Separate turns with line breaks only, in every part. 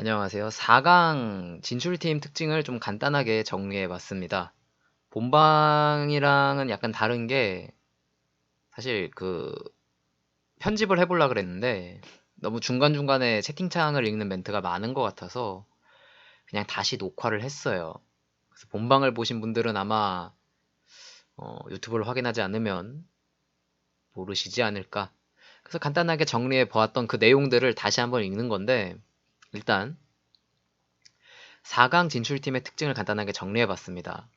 안녕하세요. 4강 진출팀 특징을 좀 간단하게 정리해 봤습니다. 본방이랑은 약간 다른 게 사실 그 편집을 해보려 그랬는데 너무 중간중간에 채팅창을 읽는 멘트가 많은 것 같아서 그냥 다시 녹화를 했어요. 그래서 본방을 보신 분들은 아마 어, 유튜브를 확인하지 않으면 모르시지 않을까. 그래서 간단하게 정리해 보았던 그 내용들을 다시 한번 읽는 건데 일단 4강 진출팀의 특징을 간단하게 정리해 봤습니다.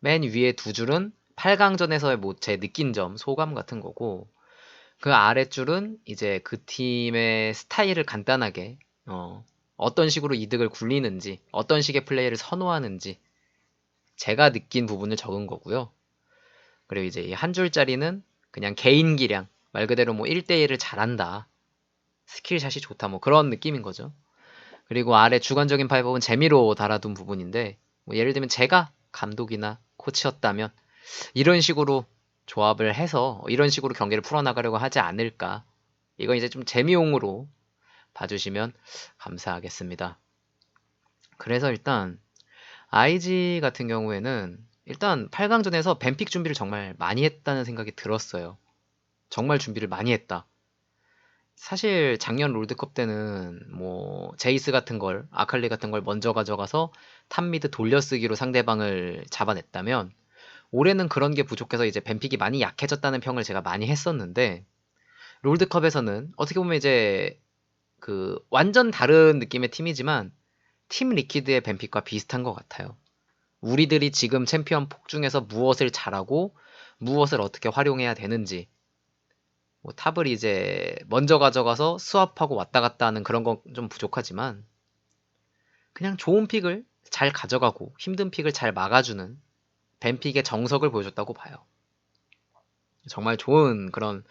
맨 위에 두 줄은 8강전에서의 뭐 제 느낀 점, 소감 같은 거고 그 아랫줄은 이제 그 팀의 스타일을 간단하게 어, 어떤 식으로 이득을 굴리는지 어떤 식의 플레이를 선호하는지 제가 느낀 부분을 적은 거고요. 그리고 이제 이 한 줄짜리는 그냥 개인 기량 말 그대로 뭐 1대1을 잘한다 스킬샷이 좋다 뭐 그런 느낌인 거죠. 그리고 아래 주관적인 파이법은 재미로 달아둔 부분인데 뭐 예를 들면 제가 감독이나 코치였다면 이런 식으로 조합을 해서 이런 식으로 경기를 풀어나가려고 하지 않을까 이건 이제 좀 재미용으로 봐주시면 감사하겠습니다. 그래서 일단 IG 같은 경우에는 일단 8강전에서 뱀픽 준비를 정말 많이 했다는 생각이 들었어요. 정말 준비를 많이 했다. 사실 작년 롤드컵 때는 뭐 제이스 같은 걸 아칼리 같은 걸 먼저 가져가서 탑미드 돌려쓰기로 상대방을 잡아냈다면 올해는 그런 게 부족해서 이제 뱀픽이 많이 약해졌다는 평을 제가 많이 했었는데 롤드컵에서는 어떻게 보면 이제 그 완전 다른 느낌의 팀이지만 팀 리퀴드의 뱀픽과 비슷한 것 같아요. 우리들이 지금 챔피언 폭 중에서 무엇을 잘하고 무엇을 어떻게 활용해야 되는지 뭐 탑을 이제 먼저 가져가서 스왑하고 왔다 갔다 하는 그런 건 좀 부족하지만 그냥 좋은 픽을 잘 가져가고 힘든 픽을 잘 막아주는 뱀픽의 정석을 보여줬다고 봐요. 정말 좋은 그런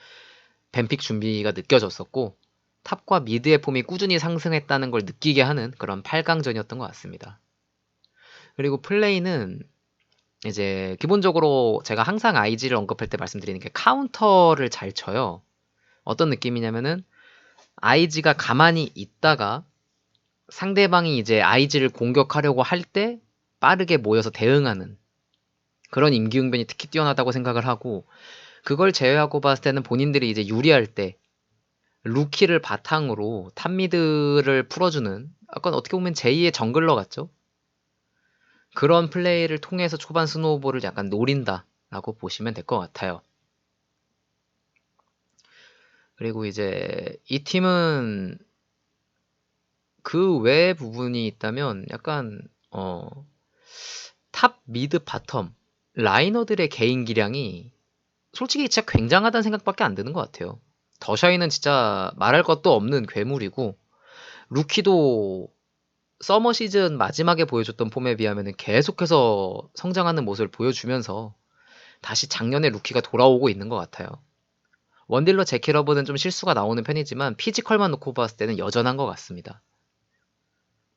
뱀픽 준비가 느껴졌었고 탑과 미드의 폼이 꾸준히 상승했다는 걸 느끼게 하는 그런 8강전이었던 것 같습니다. 그리고 플레이는 이제 기본적으로 제가 항상 IG를 언급할 때 말씀드리는 게 카운터를 잘 쳐요. 어떤 느낌이냐면은 IG가 가만히 있다가 상대방이 이제 IG를 공격하려고 할 때 빠르게 모여서 대응하는 그런 임기응변이 특히 뛰어나다고 생각을 하고 그걸 제외하고 봤을 때는 본인들이 이제 유리할 때 루키를 바탕으로 탑미드를 풀어주는 약간 어떻게 보면 제2의 정글러 같죠? 그런 플레이를 통해서 초반 스노우볼을 약간 노린다라고 보시면 될 것 같아요. 그리고 이제 이 팀은 그 외 부분이 있다면 약간 어, 탑, 미드, 바텀 라이너들의 개인 기량이 솔직히 진짜 굉장하다는 생각밖에 안 드는 것 같아요. 더샤이는 진짜 말할 것도 없는 괴물이고 루키도 서머 시즌 마지막에 보여줬던 폼에 비하면 계속해서 성장하는 모습을 보여주면서 다시 작년에 루키가 돌아오고 있는 것 같아요. 원딜러 제키러브는 좀 실수가 나오는 편이지만 피지컬만 놓고 봤을 때는 여전한 것 같습니다.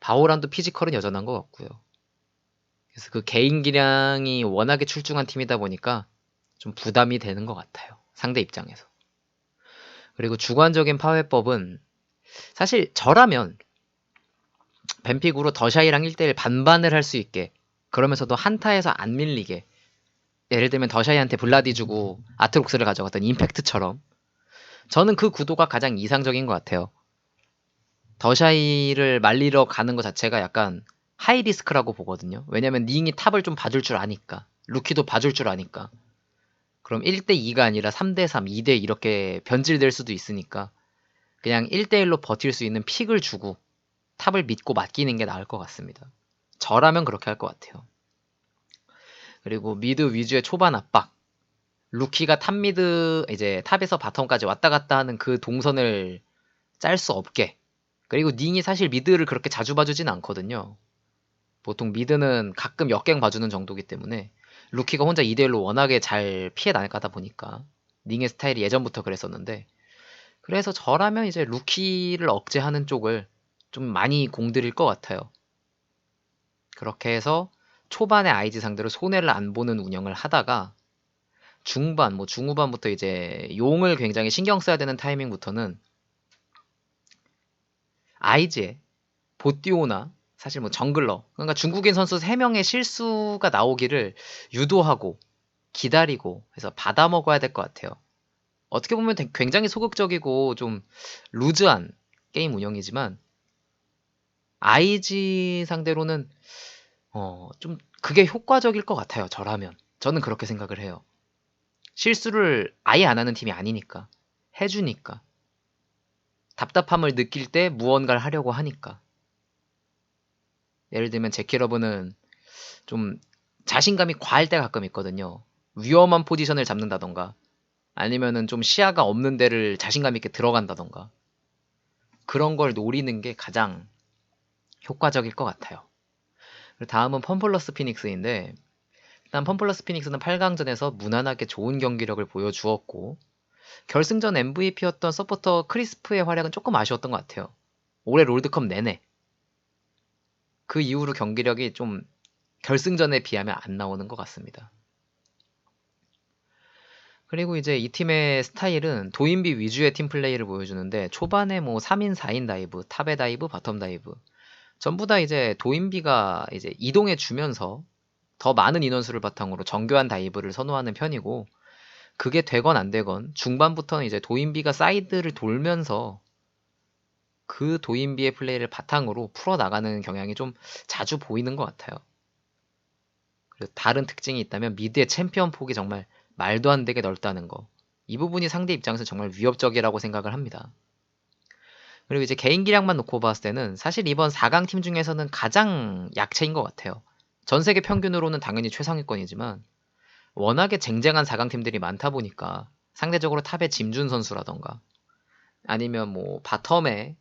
바오란도 피지컬은 여전한 것 같고요. 그래서 그 개인 기량이 워낙에 출중한 팀이다 보니까 좀 부담이 되는 것 같아요. 상대 입장에서. 그리고 주관적인 파괴법은 사실 저라면 뱀픽으로 더샤이랑 1대1 반반을 할 수 있게 그러면서도 한타에서 안 밀리게 예를 들면 더샤이한테 블라디 주고 아트록스를 가져갔던 임팩트처럼 저는 그 구도가 가장 이상적인 것 같아요. 더샤이를 말리러 가는 것 자체가 약간 하이 리스크라고 보거든요. 왜냐면 닝이 탑을 좀 봐줄 줄 아니까 루키도 봐줄 줄 아니까 그럼 1대2가 아니라 3대3, 2대 이렇게 변질될 수도 있으니까 그냥 1대1로 버틸 수 있는 픽을 주고 탑을 믿고 맡기는 게 나을 것 같습니다. 저라면 그렇게 할 것 같아요. 그리고 미드 위주의 초반 압박. 루키가 탑 미드 이제 탑에서 바텀까지 왔다 갔다 하는 그 동선을 짤 수 없게. 그리고 닝이 사실 미드를 그렇게 자주 봐주진 않거든요. 보통 미드는 가끔 역갱 봐주는 정도기 때문에 루키가 혼자 2대1로 워낙에 잘 피해 나가다 보니까 닝의 스타일이 예전부터 그랬었는데 그래서 저라면 이제 루키를 억제하는 쪽을 좀 많이 공들일 것 같아요. 그렇게 해서 초반에 IG 상대로 손해를 안 보는 운영을 하다가 중반, 뭐 중후반부터 이제 용을 굉장히 신경 써야 되는 타이밍부터는 IG의 보띠오나 사실 뭐 정글러 그러니까 중국인 선수 3명의 실수가 나오기를 유도하고 기다리고 해서 받아 먹어야 될 것 같아요. 어떻게 보면 되- 굉장히 소극적이고 좀 루즈한 게임 운영이지만 IG 상대로는 어, 좀 그게 효과적일 것 같아요. 저라면. 저는 그렇게 생각을 해요. 실수를 아예 안 하는 팀이 아니니까. 해주니까. 답답함을 느낄 때 무언가를 하려고 하니까. 예를 들면 제키러브는 좀 자신감이 과할 때가 가끔 있거든요. 위험한 포지션을 잡는다던가 아니면은 좀 시야가 없는 데를 자신감 있게 들어간다던가 그런 걸 노리는 게 가장 효과적일 것 같아요. 다음은 펌플러스 피닉스인데 일단 펌플러스 피닉스는 8강전에서 무난하게 좋은 경기력을 보여주었고 결승전 MVP였던 서포터 크리스프의 활약은 조금 아쉬웠던 것 같아요. 올해 롤드컵 내내 그 이후로 경기력이 좀 결승전에 비하면 안 나오는 것 같습니다. 그리고 이제 이 팀의 스타일은 도인비 위주의 팀 플레이를 보여주는데 초반에 뭐 3인, 4인 다이브, 탑에 다이브, 바텀 다이브 전부 다 이제 도인비가 이제 이동해 주면서 더 많은 인원수를 바탕으로 정교한 다이브를 선호하는 편이고 그게 되건 안 되건 중반부터는 이제 도인비가 사이드를 돌면서 그 도인비의 플레이를 바탕으로 풀어 나가는 경향이 좀 자주 보이는 것 같아요. 그리고 다른 특징이 있다면 미드의 챔피언 폭이 정말 말도 안 되게 넓다는 거. 이 부분이 상대 입장에서 정말 위협적이라고 생각을 합니다. 그리고 이제 개인 기량만 놓고 봤을 때는 사실 이번 4강 팀 중에서는 가장 약체인 것 같아요. 전 세계 평균으로는 당연히 최상위권이지만 워낙에 쟁쟁한 4강 팀들이 많다 보니까 상대적으로 탑에 짐준 선수라던가 아니면 뭐 바텀에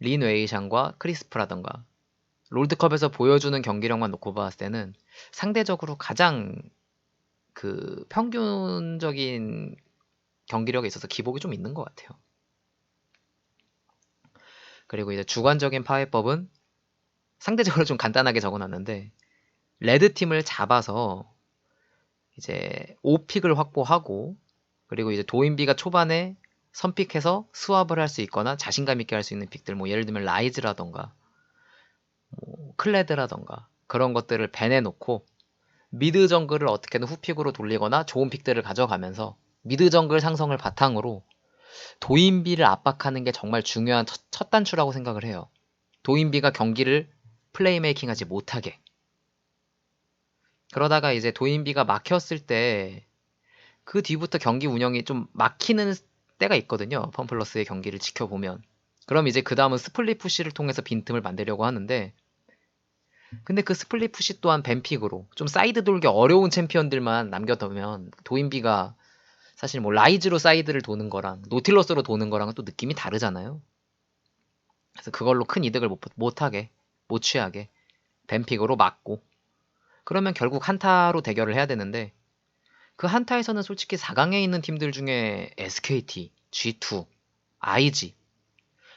린 웨이샹과 크리스프라던가 롤드컵에서 보여주는 경기력만 놓고 봤을 때는 상대적으로 가장 그 평균적인 경기력에 있어서 기복이 좀 있는 것 같아요. 그리고 이제 주관적인 파괴법은 상대적으로 좀 간단하게 적어놨는데 레드 팀을 잡아서 이제 5픽을 확보하고 그리고 이제 도인비가 초반에 선픽해서 스왑을 할 수 있거나 자신감 있게 할 수 있는 픽들 뭐 예를 들면 라이즈라던가 뭐 클레드라던가 그런 것들을 밴해 놓고 미드 정글을 어떻게든 후픽으로 돌리거나 좋은 픽들을 가져가면서 미드 정글 상성을 바탕으로 도인비를 압박하는 게 정말 중요한 첫, 첫 단추라고 생각을 해요. 도인비가 경기를 플레이메이킹 하지 못하게. 그러다가 이제 도인비가 막혔을 때 그 뒤부터 경기 운영이 좀 막히는 때가 있거든요. 펌플러스의 경기를 지켜보면. 그럼 이제 그 다음은 스플릿 푸시를 통해서 빈틈을 만들려고 하는데 근데 그 스플릿 푸시 또한 뱀픽으로 좀 사이드 돌기 어려운 챔피언들만 남겨두면 도인비가 사실 뭐 라이즈로 사이드를 도는 거랑 노틸러스로 도는 거랑은 또 느낌이 다르잖아요. 그래서 그걸로 큰 이득을 못, 못하게 못 취하게 뱀픽으로 막고 그러면 결국 한타로 대결을 해야 되는데 그 한타에서는 솔직히 4강에 있는 팀들 중에 SKT, G2, IG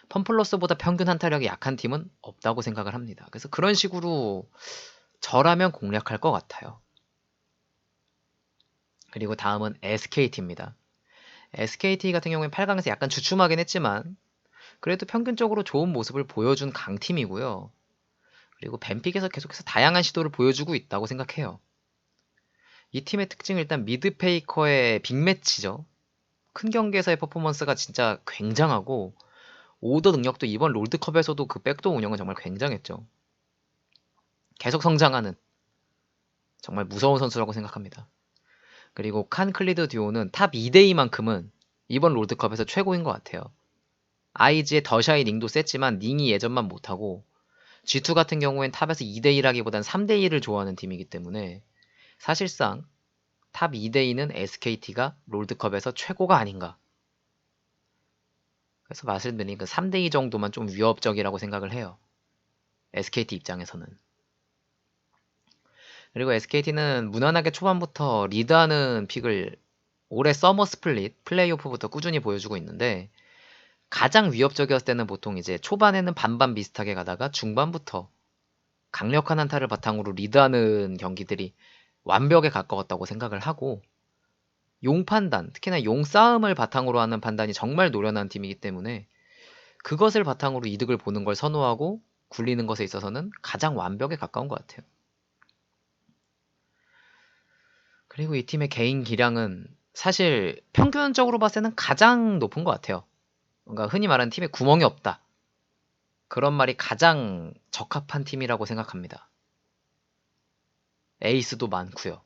펌플러스보다 평균 한타력이 약한 팀은 없다고 생각을 합니다. 그래서 그런 식으로 저라면 공략할 것 같아요. 그리고 다음은 SKT입니다. SKT 같은 경우엔 8강에서 약간 주춤하긴 했지만 그래도 평균적으로 좋은 모습을 보여준 강팀이고요. 그리고 뱀픽에서 계속해서 다양한 시도를 보여주고 있다고 생각해요. 이 팀의 특징은 일단 미드페이커의 빅매치죠. 큰 경기에서의 퍼포먼스가 진짜 굉장하고 오더 능력도 이번 롤드컵에서도 그 백도 운영은 정말 굉장했죠. 계속 성장하는 정말 무서운 선수라고 생각합니다. 그리고 칸 클리드 듀오는 탑 2대2만큼은 이번 롤드컵에서 최고인 것 같아요. 아이즈의 더샤이 닝도 셌지만 닝이 예전만 못하고 G2 같은 경우엔 탑에서 2대1하기보단 3대1을 좋아하는 팀이기 때문에 사실상 탑 2대2는 SKT가 롤드컵에서 최고가 아닌가. 그래서 말씀드린 그 3대2 정도만 좀 위협적이라고 생각을 해요. SKT 입장에서는. 그리고 SKT는 무난하게 초반부터 리드하는 픽을 올해 서머 스플릿 플레이오프부터 꾸준히 보여주고 있는데 가장 위협적이었을 때는 보통 이제 초반에는 반반 비슷하게 가다가 중반부터 강력한 한타를 바탕으로 리드하는 경기들이 완벽에 가까웠다고 생각을 하고 용 판단, 특히나 용 싸움을 바탕으로 하는 판단이 정말 노련한 팀이기 때문에 그것을 바탕으로 이득을 보는 걸 선호하고 굴리는 것에 있어서는 가장 완벽에 가까운 것 같아요. 그리고 이 팀의 개인 기량은 사실 평균적으로 봤을 때는 가장 높은 것 같아요. 그러니까 흔히 말하는 팀에 구멍이 없다. 그런 말이 가장 적합한 팀이라고 생각합니다. 에이스도 많고요.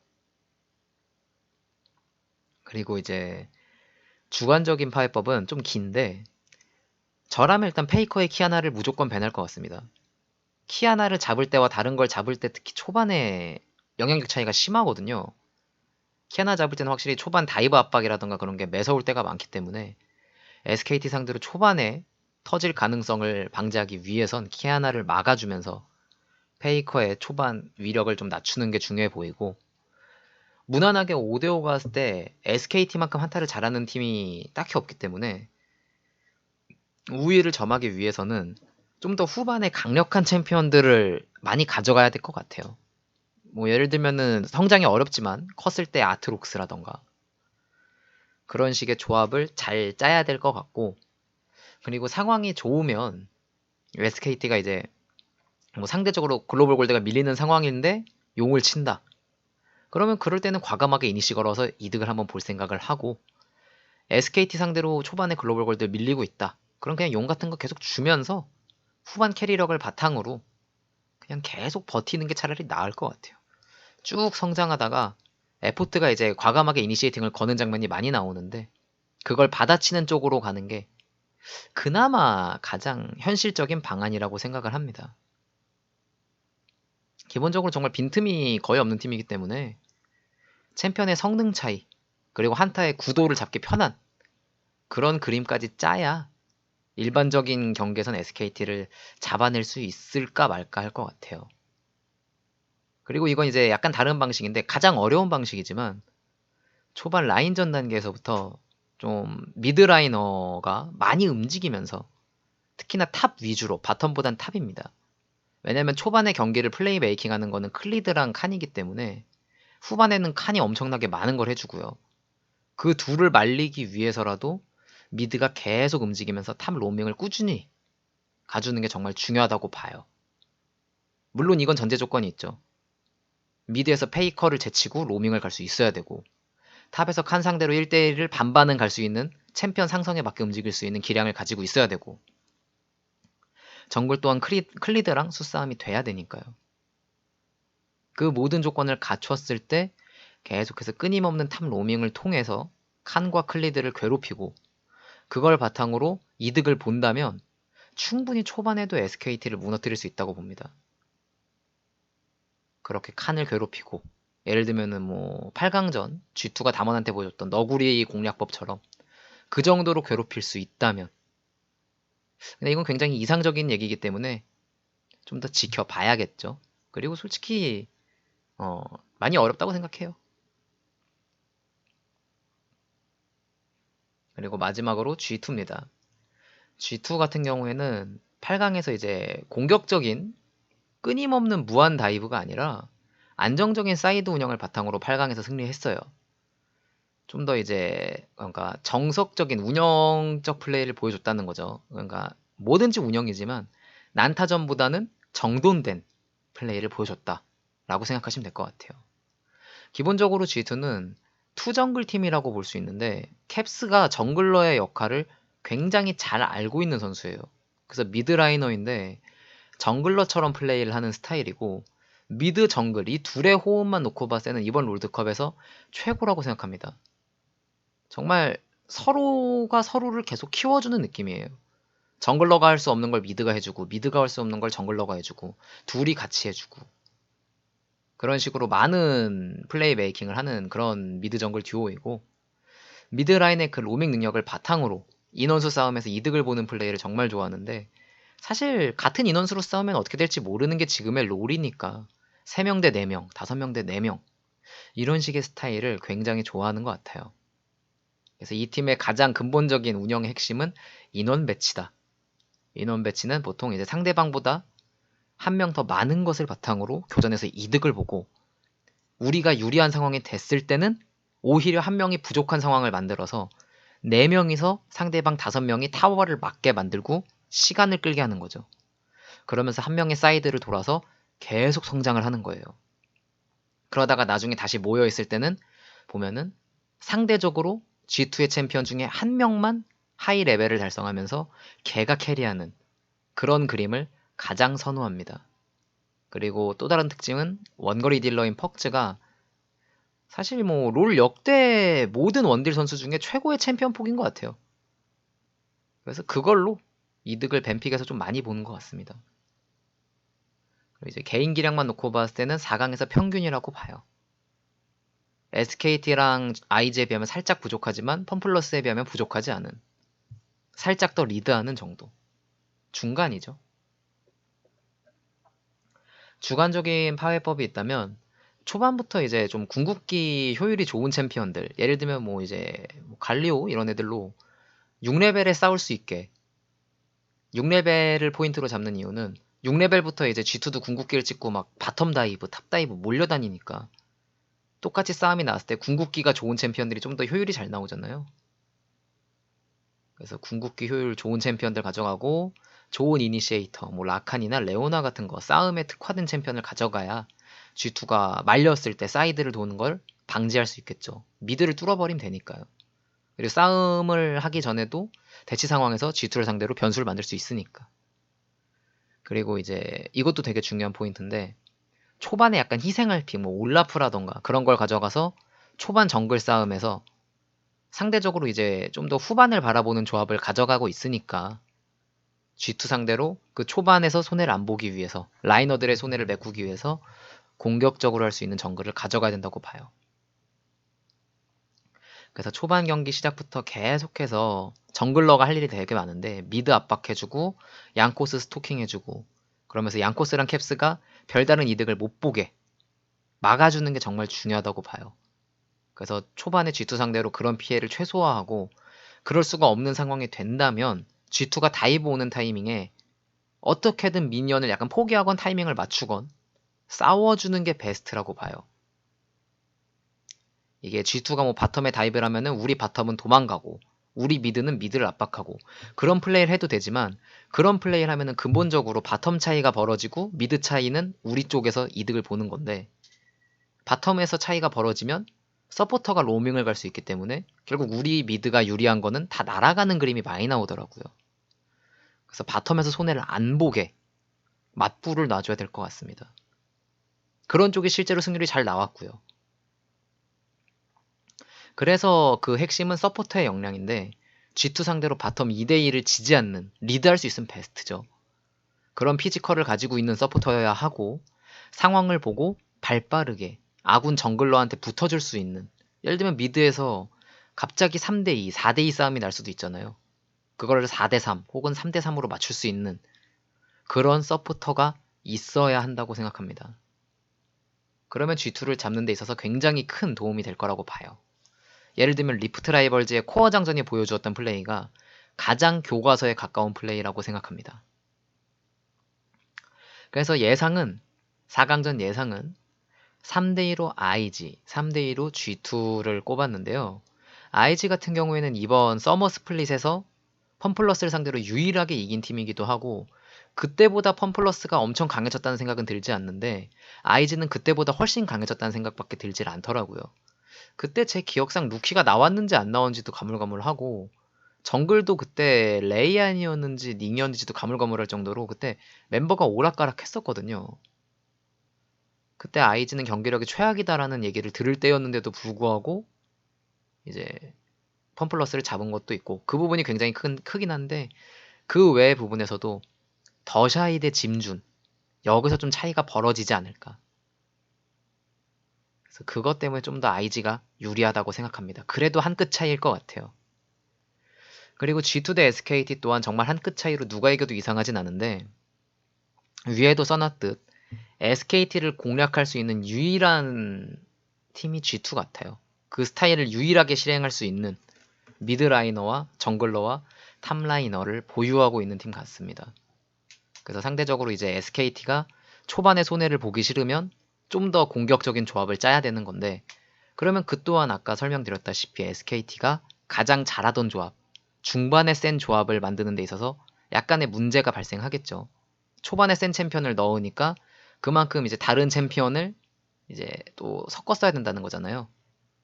그리고 이제 주관적인 파해법은 좀 긴데 저라면 일단 페이커의 키아나를 무조건 배날 것 같습니다. 키아나를 잡을 때와 다른 걸 잡을 때 특히 초반에 영향력 차이가 심하거든요. 키아나 잡을 때는 확실히 초반 다이브 압박이라던가 그런 게 매서울 때가 많기 때문에 SKT 상대로 초반에 터질 가능성을 방지하기 위해선 키아나를 막아주면서 페이커의 초반 위력을 좀 낮추는 게 중요해 보이고 무난하게 5대5 갔을 때 SKT만큼 한타를 잘하는 팀이 딱히 없기 때문에 우위를 점하기 위해서는 좀 더 후반에 강력한 챔피언들을 많이 가져가야 될 것 같아요. 뭐 예를 들면은 성장이 어렵지만 컸을 때 아트록스라던가 그런 식의 조합을 잘 짜야 될 것 같고 그리고 상황이 좋으면 SKT가 이제 뭐 상대적으로 글로벌 골드가 밀리는 상황인데 용을 친다. 그러면 그럴 때는 과감하게 이니시 걸어서 이득을 한번 볼 생각을 하고 SKT 상대로 초반에 글로벌 골드 밀리고 있다. 그럼 그냥 용 같은 거 계속 주면서 후반 캐리력을 바탕으로 그냥 계속 버티는 게 차라리 나을 것 같아요. 쭉 성장하다가 에포트가 이제 과감하게 이니시에이팅을 거는 장면이 많이 나오는데 그걸 받아치는 쪽으로 가는 게 그나마 가장 현실적인 방안이라고 생각을 합니다. 기본적으로 정말 빈틈이 거의 없는 팀이기 때문에 챔피언의 성능 차이 그리고 한타의 구도를 잡기 편한 그런 그림까지 짜야 일반적인 경기에선 SKT를 잡아낼 수 있을까 말까 할 것 같아요. 그리고 이건 이제 약간 다른 방식인데 가장 어려운 방식이지만 초반 라인전 단계에서부터 좀 미드 라이너가 많이 움직이면서 특히나 탑 위주로 바텀보단 탑입니다. 왜냐면 초반에 경기를 플레이 메이킹 하는 거는 클리드랑 칸이기 때문에 후반에는 칸이 엄청나게 많은 걸 해주고요. 그 둘을 말리기 위해서라도 미드가 계속 움직이면서 탑 로밍을 꾸준히 가주는 게 정말 중요하다고 봐요. 물론 이건 전제 조건이 있죠. 미드에서 페이커를 제치고 로밍을 갈 수 있어야 되고 탑에서 칸 상대로 1대1을 반반은 갈 수 있는 챔피언 상성에 맞게 움직일 수 있는 기량을 가지고 있어야 되고 정글 또한 클리, 클리드랑 수싸움이 돼야 되니까요. 그 모든 조건을 갖췄을 때 계속해서 끊임없는 탑 로밍을 통해서 칸과 클리드를 괴롭히고 그걸 바탕으로 이득을 본다면 충분히 초반에도 SKT를 무너뜨릴 수 있다고 봅니다. 그렇게 칸을 괴롭히고 예를 들면은 뭐 8강전 G2가 담원한테 보여줬던 너구리 공략법처럼 그 정도로 괴롭힐 수 있다면 근데 이건 굉장히 이상적인 얘기이기 때문에 좀 더 지켜봐야겠죠. 그리고 솔직히 어, 많이 어렵다고 생각해요. 그리고 마지막으로 G2입니다. G2 같은 경우에는 8강에서 이제 공격적인 끊임없는 무한 다이브가 아니라 안정적인 사이드 운영을 바탕으로 8강에서 승리했어요. 좀 더 이제 그러니까 정석적인 운영적 플레이를 보여줬다는 거죠. 그러니까 뭐든지 운영이지만 난타전보다는 정돈된 플레이를 보여줬다라고 생각하시면 될 것 같아요. 기본적으로 G2는 투정글 팀이라고 볼 수 있는데 캡스가 정글러의 역할을 굉장히 잘 알고 있는 선수예요. 그래서 미드라이너인데 정글러처럼 플레이를 하는 스타일이고 미드 정글 이 둘의 호흡만 놓고 봤을 때는 이번 롤드컵에서 최고라고 생각합니다. 정말 서로가 서로를 계속 키워주는 느낌이에요. 정글러가 할 수 없는 걸 미드가 해주고 미드가 할 수 없는 걸 정글러가 해주고 둘이 같이 해주고 그런 식으로 많은 플레이 메이킹을 하는 그런 미드 정글 듀오이고 미드 라인의 그 로밍 능력을 바탕으로 인원수 싸움에서 이득을 보는 플레이를 정말 좋아하는데 사실 같은 인원수로 싸우면 어떻게 될지 모르는 게 지금의 롤이니까 3명 대 4명, 5명 대 4명 이런 식의 스타일을 굉장히 좋아하는 것 같아요. 그래서 이 팀의 가장 근본적인 운영의 핵심은 인원 배치다. 인원 배치는 보통 이제 상대방보다 한 명 더 많은 것을 바탕으로 교전에서 이득을 보고 우리가 유리한 상황이 됐을 때는 오히려 한 명이 부족한 상황을 만들어서 4명이서 상대방 5명이 타워를 맞게 만들고 시간을 끌게 하는 거죠. 그러면서 한 명의 사이드를 돌아서 계속 성장을 하는 거예요. 그러다가 나중에 다시 모여 있을 때는 보면은 상대적으로 G2의 챔피언 중에 한 명만 하이 레벨을 달성하면서 걔가 캐리하는 그런 그림을 가장 선호합니다. 그리고 또 다른 특징은 원거리 딜러인 퍽즈가 사실 뭐 롤 역대 모든 원딜 선수 중에 최고의 챔피언 폭인 것 같아요. 그래서 그걸로 이득을 뱀픽에서 좀 많이 보는 것 같습니다. 이제 개인 기량만 놓고 봤을 때는 4강에서 평균이라고 봐요. SKT랑 IG에 비하면 살짝 부족하지만 펌플러스에 비하면 부족하지 않은 살짝 더 리드하는 정도 중간이죠. 주관적인 파괴법이 있다면 초반부터 이제 좀 궁극기 효율이 좋은 챔피언들 예를 들면 뭐 이제 뭐 갈리오 이런 애들로 6레벨에 싸울 수 있게 6레벨을 포인트로 잡는 이유는 6레벨부터 이제 G2도 궁극기를 찍고 막 바텀 다이브, 탑 다이브 몰려다니니까 똑같이 싸움이 나왔을 때 궁극기가 좋은 챔피언들이 좀 더 효율이 잘 나오잖아요. 그래서 궁극기 효율 좋은 챔피언들 가져가고 좋은 이니시에이터, 뭐 라칸이나 레오나 같은 거 싸움에 특화된 챔피언을 가져가야 G2가 말렸을 때 사이드를 도는 걸 방지할 수 있겠죠. 미드를 뚫어버리면 되니까요. 그리고 싸움을 하기 전에도 대치 상황에서 G2를 상대로 변수를 만들 수 있으니까. 그리고 이제 이것도 되게 중요한 포인트인데 초반에 약간 희생할 픽, 뭐 올라프라던가 그런 걸 가져가서 초반 정글 싸움에서 상대적으로 이제 좀 더 후반을 바라보는 조합을 가져가고 있으니까 G2 상대로 그 초반에서 손해를 안 보기 위해서 라이너들의 손해를 메꾸기 위해서 공격적으로 할 수 있는 정글을 가져가야 된다고 봐요. 그래서 초반 경기 시작부터 계속해서 정글러가 할 일이 되게 많은데 미드 압박해주고 양코스 스토킹해주고 그러면서 양코스랑 캡스가 별다른 이득을 못 보게 막아주는 게 정말 중요하다고 봐요. 그래서 초반에 G2 상대로 그런 피해를 최소화하고 그럴 수가 없는 상황이 된다면 G2가 다이브 오는 타이밍에 어떻게든 미니언을 약간 포기하건 타이밍을 맞추건 싸워주는 게 베스트라고 봐요. 이게 G2가 뭐 바텀에 다이브를 하면은 우리 바텀은 도망가고 우리 미드는 미드를 압박하고 그런 플레이를 해도 되지만 그런 플레이를 하면은 근본적으로 바텀 차이가 벌어지고 미드 차이는 우리 쪽에서 이득을 보는 건데 바텀에서 차이가 벌어지면 서포터가 로밍을 갈 수 있기 때문에 결국 우리 미드가 유리한 거는 다 날아가는 그림이 많이 나오더라고요. 그래서 바텀에서 손해를 안 보게 맞불을 놔줘야 될 것 같습니다. 그런 쪽이 실제로 승률이 잘 나왔고요. 그래서 그 핵심은 서포터의 역량인데 G2 상대로 바텀 2대2를 지지 않는 리드할 수 있으면 베스트죠. 그런 피지컬을 가지고 있는 서포터여야 하고 상황을 보고 발빠르게 아군 정글러한테 붙어줄 수 있는 예를 들면 미드에서 갑자기 3대2, 4대2 싸움이 날 수도 있잖아요. 그거를 4대3 혹은 3대3으로 맞출 수 있는 그런 서포터가 있어야 한다고 생각합니다. 그러면 G2를 잡는 데 있어서 굉장히 큰 도움이 될 거라고 봐요. 예를 들면 리프트 라이벌즈의 코어 장전이 보여주었던 플레이가 가장 교과서에 가까운 플레이라고 생각합니다. 그래서 예상은 4강전 예상은 3대2로 IG, 3대2로 G2를 꼽았는데요. IG 같은 경우에는 이번 서머 스플릿에서 펌플러스를 상대로 유일하게 이긴 팀이기도 하고 그때보다 펌플러스가 엄청 강해졌다는 생각은 들지 않는데 IG는 그때보다 훨씬 강해졌다는 생각밖에 들질 않더라고요. 그때 제 기억상 루키가 나왔는지 안 나왔는지도 가물가물하고 정글도 그때 레이안이었는지 닝이었는지도 가물가물할 정도로 그때 멤버가 오락가락 했었거든요. 그때 아이즈는 경기력이 최악이다라는 얘기를 들을 때였는데도 불구하고 이제 펌플러스를 잡은 것도 있고 그 부분이 굉장히 큰, 크긴 한데 그 외의 부분에서도 더샤이 대 짐준 여기서 좀 차이가 벌어지지 않을까 그것 때문에 좀 더 IG가 유리하다고 생각합니다. 그래도 한 끗 차이일 것 같아요. 그리고 G2 대 SKT 또한 정말 한 끗 차이로 누가 이겨도 이상하진 않은데 위에도 써놨듯 SKT를 공략할 수 있는 유일한 팀이 G2 같아요. 그 스타일을 유일하게 실행할 수 있는 미드라이너와 정글러와 탑라이너를 보유하고 있는 팀 같습니다. 그래서 상대적으로 이제 SKT가 초반에 손해를 보기 싫으면 좀 더 공격적인 조합을 짜야 되는 건데 그러면 그 또한 아까 설명드렸다시피 SKT가 가장 잘하던 조합, 중반에 센 조합을 만드는 데 있어서 약간의 문제가 발생하겠죠. 초반에 센 챔피언을 넣으니까 그만큼 이제 다른 챔피언을 이제 또 섞어 써야 된다는 거잖아요.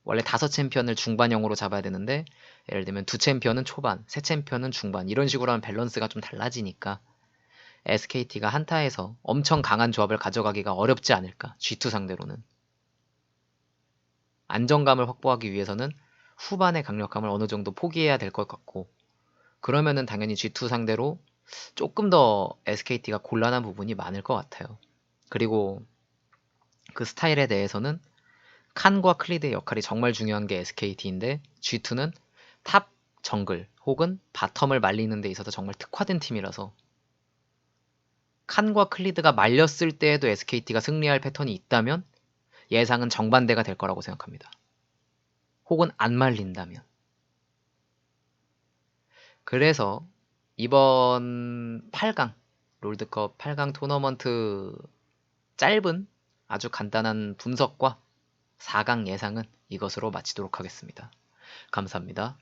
원래 다섯 챔피언을 중반형으로 잡아야 되는데 예를 들면 두 챔피언은 초반, 세 챔피언은 중반 이런 식으로 하면 밸런스가 좀 달라지니까 SKT가 한타에서 엄청 강한 조합을 가져가기가 어렵지 않을까 G2 상대로는 안정감을 확보하기 위해서는 후반의 강력함을 어느 정도 포기해야 될 것 같고 그러면은 당연히 G2 상대로 조금 더 SKT가 곤란한 부분이 많을 것 같아요. 그리고 그 스타일에 대해서는 칸과 클리드의 역할이 정말 중요한 게 SKT인데 G2는 탑 정글 혹은 바텀을 말리는 데 있어서 정말 특화된 팀이라서 칸과 클리드가 말렸을 때에도 SKT가 승리할 패턴이 있다면 예상은 정반대가 될 거라고 생각합니다. 혹은 안 말린다면. 그래서 이번 8강 롤드컵 8강 토너먼트 짧은 아주 간단한 분석과 4강 예상은 이것으로 마치도록 하겠습니다. 감사합니다.